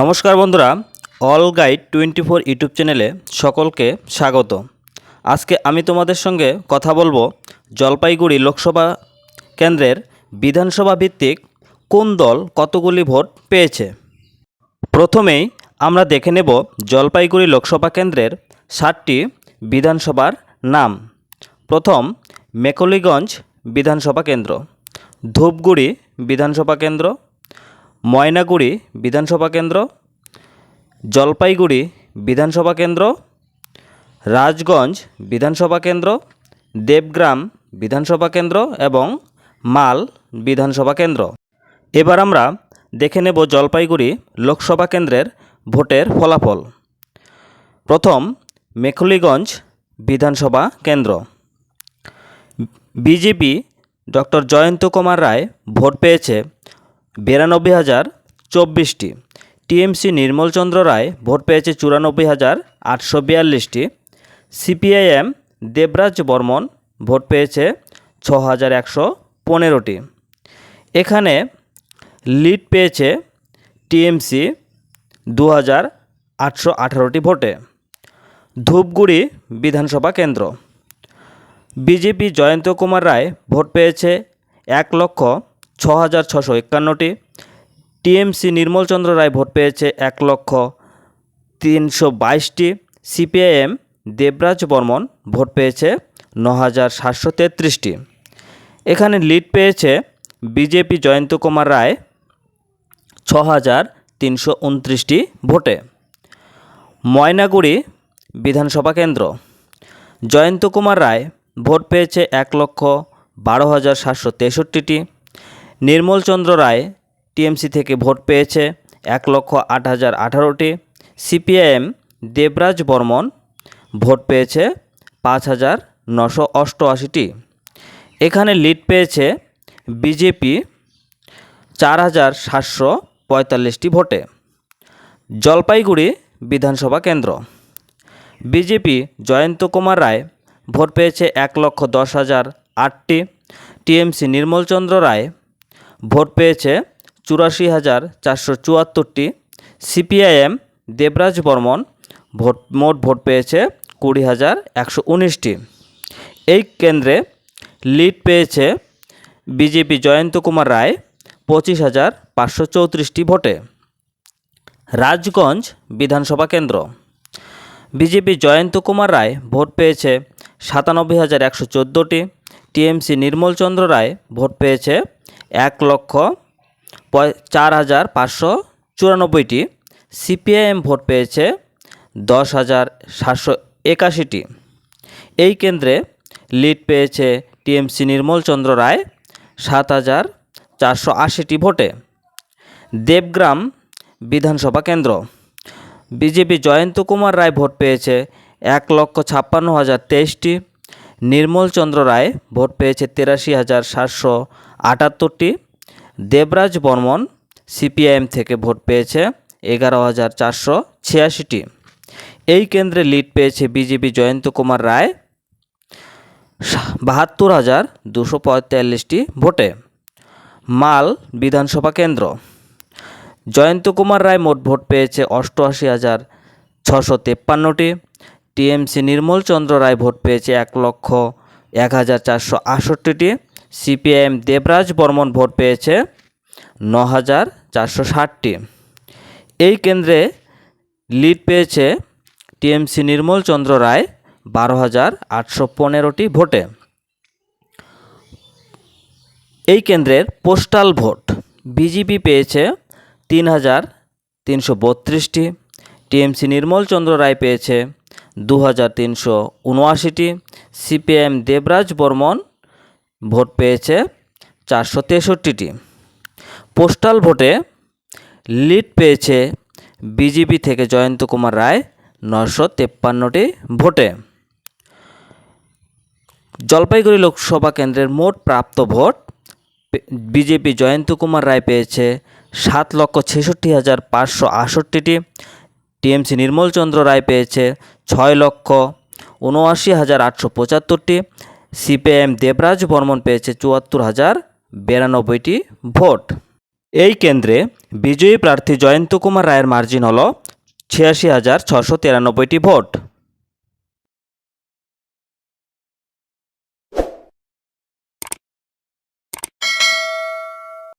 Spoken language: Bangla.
নমস্কার বন্ধুরা, all guide twenty four YouTube চ্যানেলে সকলকে স্বাগত। আজকে আমি তোমাদের সঙ্গে কথা বলব জলপাইগুড়ি লোকসভা কেন্দ্রের বিধানসভা ভিত্তিক কোন দল কতগুলি ভোট পেয়েছে। প্রথমেই আমরা দেখে নেব জলপাইগুড়ি লোকসভা কেন্দ্রের ষাটটি বিধানসভার নাম। প্রথম, মেকলিগঞ্জ বিধানসভা কেন্দ্র। ধূপগুড়ি বিধানসভা কেন্দ্র। ময়নাগুড়ি বিধানসভা কেন্দ্র, জলপাইগুড়ি বিধানসভা কেন্দ্র, রাজগঞ্জ বিধানসভা কেন্দ্র, দেবগ্রাম বিধানসভা কেন্দ্র এবং মাল বিধানসভা কেন্দ্র। এবার আমরা দেখে নেব জলপাইগুড়ি লোকসভা কেন্দ্রের ভোটের ফলাফল। প্রথম, মেখলিগঞ্জ বিধানসভা কেন্দ্র। BJP doctor Jayanta Kumar Roy vote পেয়েছে বিরানব্বই হাজার চব্বিশটি। টিএমসি নির্মলচন্দ্র রায় ভোট পেয়েছে চুরানব্বই হাজার আটশো বিয়াল্লিশটি। সিপিআইএম দেবরাজ বর্মন ভোট পেয়েছে ছ হাজার একশো পনেরোটি। এখানে লিড পেয়েছে টিএমসি দু হাজার আটশো আঠারোটি ভোটে। ধূপগুড়ি বিধানসভা কেন্দ্র। বিজেপি জয়ন্ত কুমার রায় ভোট পেয়েছে এক লক্ষ ছ হাজার ছশো একান্নটি। টিএমসি নির্মলচন্দ্র রায় ভোট পেয়েছে এক লক্ষ তিনশো বাইশটি। সিপিআইএম দেবরাজ বর্মন ভোট পেয়েছে ন হাজার সাতশো তেত্রিশটি। এখানে লিড পেয়েছে বিজেপি জয়ন্ত কুমার রায় ছ হাজার তিনশো উনত্রিশটি ভোটে। ময়নাগুড়ি বিধানসভা কেন্দ্র। জয়ন্ত কুমার রায় ভোট পেয়েছে এক লক্ষ বারো হাজার সাতশো তেষট্টিটি। নির্মলচন্দ্র রায় টিএমসি থেকে ভোট পেয়েছে এক লক্ষ আট হাজার আঠারোটি। সিপিআইএম দেবরাজ বর্মন ভোট পেয়েছে পাঁচ হাজার নশো অষ্টআশিটি। এখানে লিড পেয়েছে বিজেপি চার হাজার সাতশো পঁয়তাল্লিশটি ভোটে। জলপাইগুড়ি বিধানসভা কেন্দ্র। বিজেপি জয়ন্ত কুমার রায় ভোট পেয়েছে এক লক্ষ দশ হাজার আটটি। টিএমসি নির্মলচন্দ্র রায় ভোট পেয়েছে চুরাশি হাজার চারশো চুয়াত্তরটি। সিপিআইএম দেবরাজ বর্মন ভোট, মোট ভোট পেয়েছে কুড়ি হাজার একশো উনিশটি। এই কেন্দ্রে লিড পেয়েছে বিজেপি জয়ন্ত কুমার রায় পঁচিশ হাজার পাঁচশো চৌত্রিশটি ভোটে। রাজগঞ্জ বিধানসভা কেন্দ্র। বিজেপি জয়ন্ত কুমার রায় ভোট পেয়েছে সাতানব্বই হাজার একশো চোদ্দোটি। টিএমসি নির্মলচন্দ্র রায় ভোট পেয়েছে এক লক্ষ চার হাজার পাঁচশো চুরানব্বইটি। সিপিআইএম ভোট পেয়েছে দশ হাজার সাতশো একাশিটি। এই কেন্দ্রে লিড পেয়েছে টিএমসি নির্মলচন্দ্র রায় সাত হাজার চারশো আশিটি ভোটে। দেবগ্রাম বিধানসভা কেন্দ্র। বিজেপি জয়ন্ত কুমার রায় ভোট পেয়েছে এক লক্ষ ছাপ্পান্ন হাজার তেইশটি। নির্মলচন্দ্র রায় ভোট পেয়েছে তিরাশি হাজার সাতশো আটাত্তরটি। দেবরাজ বর্মন সিপিআইএম থেকে ভোট পেয়েছে এগারো হাজার চারশো ছিয়াশিটি। এই কেন্দ্রে লিড পেয়েছে বিজেপি জয়ন্ত কুমার রায় বাহাত্তর হাজার দুশো পঁয়তাল্লিশটি ভোটে। মাল বিধানসভা কেন্দ্র। জয়ন্ত কুমার রায় মোট ভোট পেয়েছে অষ্টআশি হাজার ছশো তেপ্পান্নটি। টিএমসি নির্মল চন্দ্র রায় ভোট পেয়েছে এক লক্ষ এক হাজার চারশো আটষট্টিটি। সিপিআইএম দেবরাজ বর্মন ভোট পেয়েছে ন হাজার চারশো ষাটটি। এই কেন্দ্রে লিড পেয়েছে টিএমসি নির্মল চন্দ্র রায় বারো হাজার আটশো পনেরোটি ভোটে। এই কেন্দ্রের পোস্টাল ভোট বিজেপি পেয়েছে তিন হাজার তিনশো বত্রিশটি। টিএমসি নির্মল চন্দ্র রায় পেয়েছে দু হাজার তিনশো উনআশিটি সিপিএম দেবরাজ বর্মন ভোট পেয়েছে চারশো তেষট্টিটি। পোস্টাল ভোটে লিড পেয়েছে বিজেপি থেকে জয়ন্ত কুমার রায় নশো তেপ্পান্নটি ভোটে। জলপাইগুড়ি লোকসভা কেন্দ্রের মোট প্রাপ্ত ভোট বিজেপি জয়ন্ত কুমার রায় পেয়েছে সাত লক্ষ ছেষট্টি হাজার পাঁচশো আটষট্টিটি টিএমসি নির্মলচন্দ্র রায় পেয়েছে ছয় লক্ষ উনআশি হাজার আটশো পঁচাত্তরটি। সিপিএম দেবরাজ বর্মন পেয়েছে চুয়াত্তর হাজার বিরানব্বইটি ভোট। এই কেন্দ্রে বিজয়ী প্রার্থী জয়ন্ত কুমার রায়ের মার্জিন হল ছিয়াশি হাজার ছশো তিরানব্বইটি ভোট।